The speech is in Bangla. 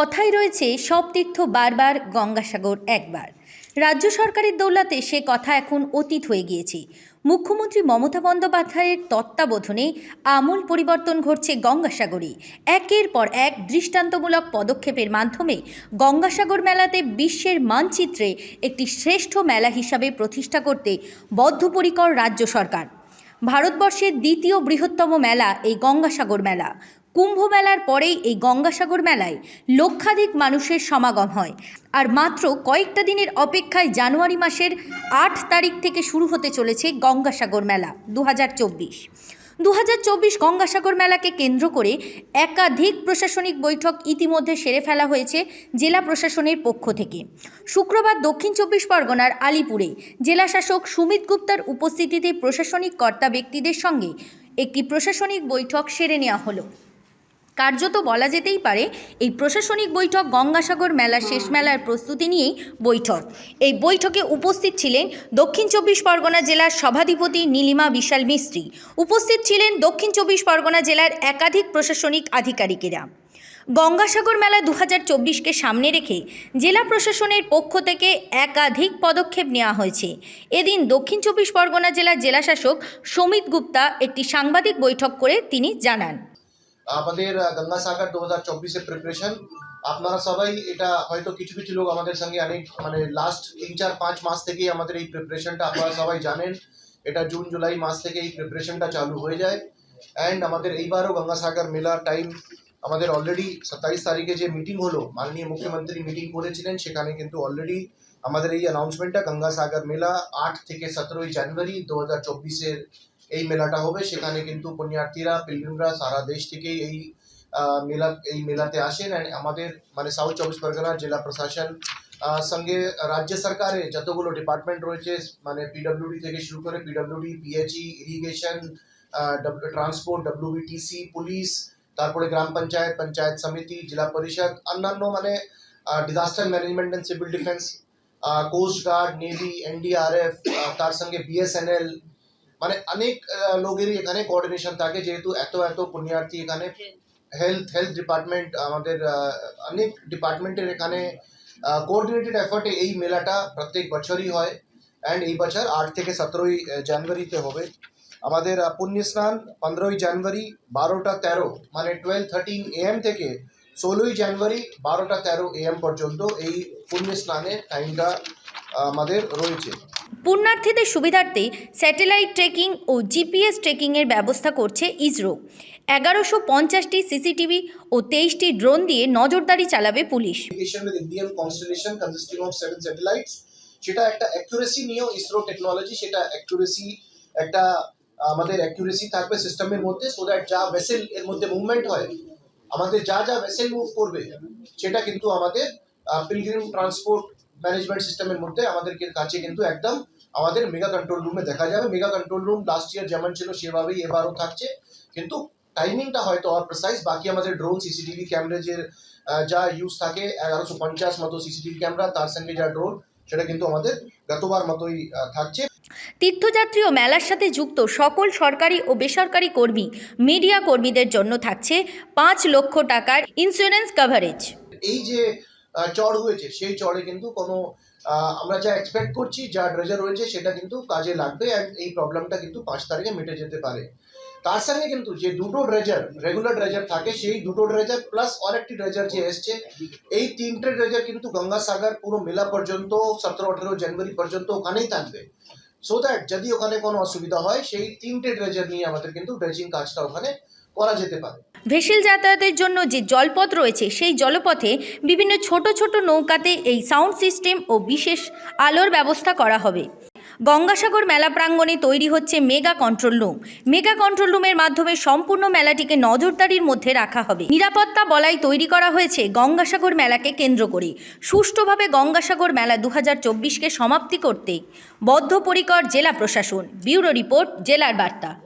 কথাই রয়েছে, সব তীর্থ বারবার গঙ্গাসাগর একবার। রাজ্য সরকারের দৌলাতে সে কথা এখন অতীত হয়ে গিয়েছে। মুখ্যমন্ত্রী মমতা বন্দ্যোপাধ্যায়ের তত্ত্বাবধানে আমূল পরিবর্তন ঘটছে গঙ্গাসাগরে। একের পর এক দৃষ্টান্তমূলক পদক্ষেপের মাধ্যমে গঙ্গাসাগর মেলাতে বিশ্বের মানচিত্রে একটি শ্রেষ্ঠ মেলা হিসাবে প্রতিষ্ঠা করতে বদ্ধপরিকর রাজ্য সরকার। ভারতবর্ষের দ্বিতীয় বৃহত্তম মেলা এই গঙ্গাসাগর মেলা। কুম্ভ মেলার পরেই এই গঙ্গাসাগর মেলায় লক্ষাধিক মানুষের সমাগম হয়। আর মাত্র কয়েকটা দিনের অপেক্ষায় জানুয়ারি মাসের আট তারিখ থেকে শুরু হতে চলেছে গঙ্গাসাগর মেলা দু হাজার চব্বিশ দু গঙ্গাসাগর মেলাকে কেন্দ্র করে একাধিক প্রশাসনিক বৈঠক ইতিমধ্যে সেরে ফেলা হয়েছে জেলা প্রশাসনের পক্ষ থেকে। শুক্রবার দক্ষিণ চব্বিশ পরগনার আলিপুরে জেলাশাসক সুমিত গুপ্তার উপস্থিতিতে প্রশাসনিক কর্তা ব্যক্তিদের সঙ্গে একটি প্রশাসনিক বৈঠক সেরে নেওয়া হলো। কার্যত বলা যেতেই পারে, এই প্রশাসনিক বৈঠক গঙ্গাসাগর মেলা শেষ মেলার প্রস্তুতি নিয়েই বৈঠক। এই বৈঠকে উপস্থিত ছিলেন দক্ষিণ চব্বিশ পরগনা জেলার সভাধিপতি নীলিমা বিশাল মিস্ত্রি। উপস্থিত ছিলেন দক্ষিণ চব্বিশ পরগনা জেলার একাধিক প্রশাসনিক আধিকারিকেরা। গঙ্গাসাগর মেলা দু হাজার চব্বিশকে সামনে রেখে জেলা প্রশাসনের পক্ষ থেকে একাধিক পদক্ষেপ নেওয়া হয়েছে। এদিন দক্ষিণ চব্বিশ পরগনা জেলার জেলাশাসক সমিত গুপ্তা একটি সাংবাদিক বৈঠক করে তিনি জানান। আমাদের গঙ্গাসাগর দু হাজার চব্বিশের প্রিপারেশন আপনারা সবাই এটা হয়তো কিছু কিছু লোক আমাদের সঙ্গে অনেক মানে লাস্ট তিন চার পাঁচ মাস থেকেই আমাদের এই প্রিপারেশনটা আপনারা সবাই জানেন। এটা জুন, জুলাই মাস থেকে এই প্রিপারেশনটা চালু হয়ে যায়। অ্যান্ড আমাদের এইবারও গঙ্গাসাগর মেলার টাইম আমাদের অলরেডি সাতাইশ তারিখে যে মিটিং হলো, মাননীয় মুখ্যমন্ত্রী মিটিং করেছিলেন, সেখানে কিন্তু অলরেডি আমাদের এই অ্যানাউন্সমেন্টটা গঙ্গাসাগর মেলা আট থেকে সতেরোই জানুয়ারি দু হাজার চব্বিশের এই মেলাটা হবে। সেখানে কিন্তু পুণ্যার্থীরা পিলগ্রিমরা সারা দেশ থেকে এই আহ, মেলা এই মেলাতে আসেন। And আমাদের মানে সাউথ চব্বিশ পরগনা জেলা প্রশাসন আহ, সঙ্গে রাজ্য সরকারের যতগুলো ডিপার্টমেন্ট রয়েছে মানে পিডব্লিউডি থেকে শুরু করে PWD PHE irrigation transport WBTC police তারপরে গ্রাম পঞ্চায়েত পঞ্চায়েত সমিতি জেলা পরিষদ অন্যান্য মানে disaster management and civil defence coast guard navy NDRF তার সঙ্গে বিএসএনএল মানে অনেক লোকেরই এখানে কোঅর্ডিনেশন থাকে যেহেতু এত এত পুণ্যার্থী এখানে হেলথ হেলথ ডিপার্টমেন্ট আমাদের অনেক ডিপার্টমেন্টের এখানে কোঅর্ডিনেটেড এফার্টে এই মেলাটা প্রত্যেক বছরই হয়। অ্যান্ড এই বছর আট থেকে সতেরোই জানুয়ারিতে হবে। আমাদের পুণ্য স্নান পনেরোই জানুয়ারি বারোটা তেরো মানে টুয়েলভ থার্টিন এএম থেকে ষোলোই জানুয়ারি বারোটা তেরো এএম পর্যন্ত এই পুণ্য স্নানের টাইমটা আমাদের রয়েছে। পুণ্যার্থীদের সুবিধার্থে স্যাটেলাইট ট্রেকিং ও জিপিএস ট্রেকিংয়ের ব্যবস্থা করছে ইসরো। এগারোশো পঞ্চাশটি সিসিটিভি ও তেইশটি ড্রোন দিয়ে নজরদারি চালাবে পুলিশ। সেটা একটা অ্যাকুরেসি নিয়েও ইসরো টেকনোলজি সেটা অ্যাকুরেসি একটা, আমাদের অ্যাকুরেসি থাকবে সিস্টেমের মধ্যে সো দ্যাট যা ভেসেল এর মধ্যে মুভমেন্ট হয়, আমাদের যা যা ভেসেল মুভ করবে, সেটা কিন্তু আমাদের পিলগ্রিম ট্রান্সপোর্ট ম্যানেজমেন্ট সিস্টেমের মধ্যে আমাদেরকে কাছে কিন্তু একদম আমাদের মেগা কন্ট্রোল রুমে দেখা যাবে। Mega control room last year যেমন ছিল সেভাবেই এবারও থাকছে। কিন্তু টাইমিংটা হয়তো আর প্রেসাইজ বাকি আমাদের ড্রোন সিসিটিভি ক্যামেরাজের আহ, যা ইউজ থাকে এগারোশো পঞ্চাশ মতো সিসিটিভি ক্যামেরা তার সঙ্গে যা ড্রোন সেটা কিন্তু আমাদের গতবার মতোই থাকছে। তীর্থযাত্রী ও মেলার সাথে যুক্ত সকল সরকারি ও বেসরকারি কর্মী মিডিয়া কর্মীদের জন্য থাকছে পাঁচ লক্ষ টাকার ইন্স্যুরেন্স কভারেজ এই যে চড় হয়েছে। সেই চড়ে কিন্তু কোনো আমরা যা এক্সপেক্ট করছি, যা ড্রেজার রয়েছে, সেটা কিন্তু কাজে লাগবে এই প্রবলেমটা কিন্তু পাঁচ তারিখে মিটে যেতে পারে। তার সঙ্গে কিন্তু যে দুটো ড্রেজার রেগুলার ড্রেজার থাকে, সেই দুটো ড্রেজার প্লাস আরেকটি ড্রেজার যে এসছে, এই তিনটে ড্রেজার কিন্তু গঙ্গাসাগর পুরো মেলা পর্যন্ত, সতেরো, আঠেরো জানুয়ারি পর্যন্ত ওখানেই থাকবে। সো দ্যাট যদি ওখানে কোনো অসুবিধা হয়, সেই তিনটে ড্রেজার নিয়ে আমাদের কিন্তু ড্রেজিং কাজটা ওখানে করা যেতে পারে। ভেসেল যাতায়াতের জন্য যে জলপথ রয়েছে, সেই জলপথে বিভিন্ন ছোট ছোট নৌকাতে এই সাউন্ড সিস্টেম ও বিশেষ আলোর ব্যবস্থা করা হবে। গঙ্গাসাগর মেলা প্রাঙ্গণে তৈরি হচ্ছে mega control room. Mega control রুমের মাধ্যমে সম্পূর্ণ মেলাটিকে নজরদারির মধ্যে রাখা হবে। নিরাপত্তা বলাই তৈরি করা হয়েছে গঙ্গাসাগর মেলাকে কেন্দ্র করে। সুষ্ঠুভাবে গঙ্গাসাগর মেলা দু হাজার সমাপ্তি করতে বদ্ধপরিকর জেলা প্রশাসন। ব্যুরো রিপোর্ট, জেলার বার্তা।